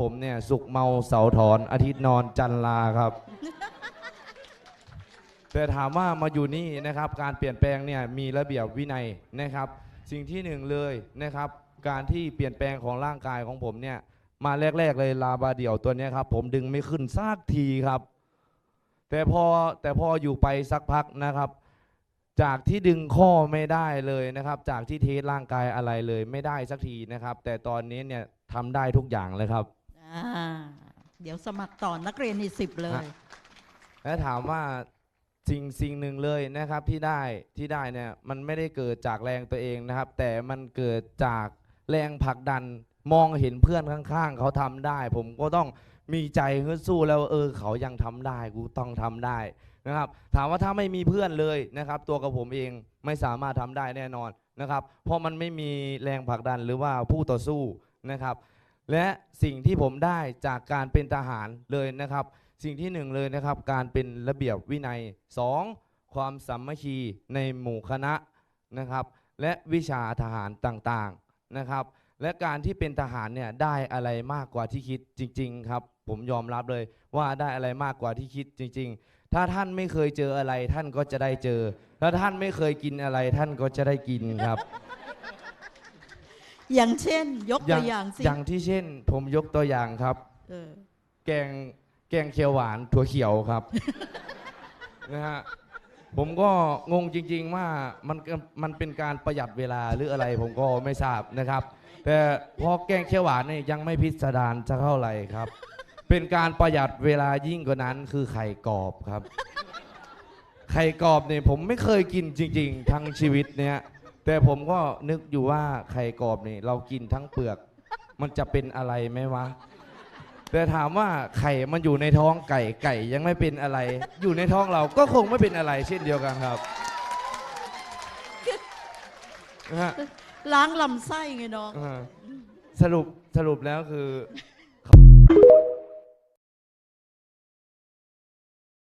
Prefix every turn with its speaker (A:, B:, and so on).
A: ผมเนี่ยสุกร์เมาเสาร์ถอนอาทิตย์นอนจันทร์ลาครับ แต่ถามว่ามาอยู่นี่นะครับการเปลี่ยนแปลงเนี่ยมีระเบียบวินัยนะครับ สิ่งที่หนึ่งเลยนะครับ การที่เปลี่ยนแปลงของร่างกายของผมเนี่ยมาแรก ๆ เลยลาบาเดี่ยวตัวเนี้ยครับ ผมดึงไม่ขึ้นซากทีครับ แต่พอแต่พออยู่ไปสักพักนะครับ จากที่ดึงข้อไม่ได้เลยนะครับ จากที่เทสร่างกายอะไรเลยไม่ได้สักทีนะครับ แต่ตอนนี้เนี่ยทำได้ทุกอย่างเลยครับ
B: อ่าเดี๋ยวสมัครต่อนักเรียนอีกสิบเลย
A: ฮะและถามว่าสิ่งสิ่งหนึ่งเลยนะครับที่ได้ที่ได้เนี่ยมันไม่ได้เกิดจากแรงตัวเองนะครับ แต่มันเกิดจากแรงผลักดันมองเห็นเพื่อนข้างๆ เขาทำได้ ผมก็ต้องมีใจฮึดสู้แล้วเออเขายังทำได้กูต้องทำได้นะครับถามว่าถ้าไม่มีเพื่อนเลยนะครับ ตัวกับผมเองไม่สามารถทำได้แน่นอนนะครับ เพราะมันไม่มีแรงผลักดันหรือว่าผู้ต่อสู้นะครับ และสิ่งที่ผมได้จากการเป็นทหารเลยนะครับ สิ่งที่หนึ่งเลยนะครับ การเป็นระเบียบวินัย 2. ความสามัคคีในหมู่คณะนะครับ และวิชาทหารต่างๆนะครับ และการที่เป็นทหารเนี่ยได้อะไรมากกว่าที่คิดจริง ๆ ครับ ผมยอมรับเลยว่าได้อะไรมากกว่าที่คิดจริง ๆ ถ้าท่านไม่เคยเจออะไรท่านก็จะได้เจอ ถ้าท่านไม่เคยกินอะไรท่านก็จะได้กินครับ
B: อย่างเช่น ยกตัวอย่างสิ
A: อย่างที่เช่น ผมยกตัวอย่างครับ
B: เออ
A: แกงแกงเขียวหวานถั่วเขียวครับนะฮะผมก็งงจริง ๆ ว่ามันก็มันเป็นการประหยัดเวลาหรืออะไรผมก็ไม่ทราบนะครับ แต่พอแกงเขียวหวานเนี่ยยังไม่พิสดารจะเท่าไหร่ครับ เป็นการประหยัดเวลายิ่งกว่านั้นคือไข่กรอบครับ ไข่กรอบเนี่ยผมไม่เคยกินจริง ๆ ทั้งชีวิตเนี่ย แต่ผมก็นึกอยู่ว่าไข่กรอบเนี่ยเรากินทั้งเปลือก มันจะเป็นอะไรไหมวะ แต่ถามว่าไข่มันอยู่ในท้องไก่ไก่ยังไม่เป็นอะไร อยู่ในท้องเราก็คงไม่เป็นอะไรเช่นเดียวกันครับนะฮะ
B: ล้างลำไส้ไงน้อง
A: อ่าสรุปสรุปแล้วคือ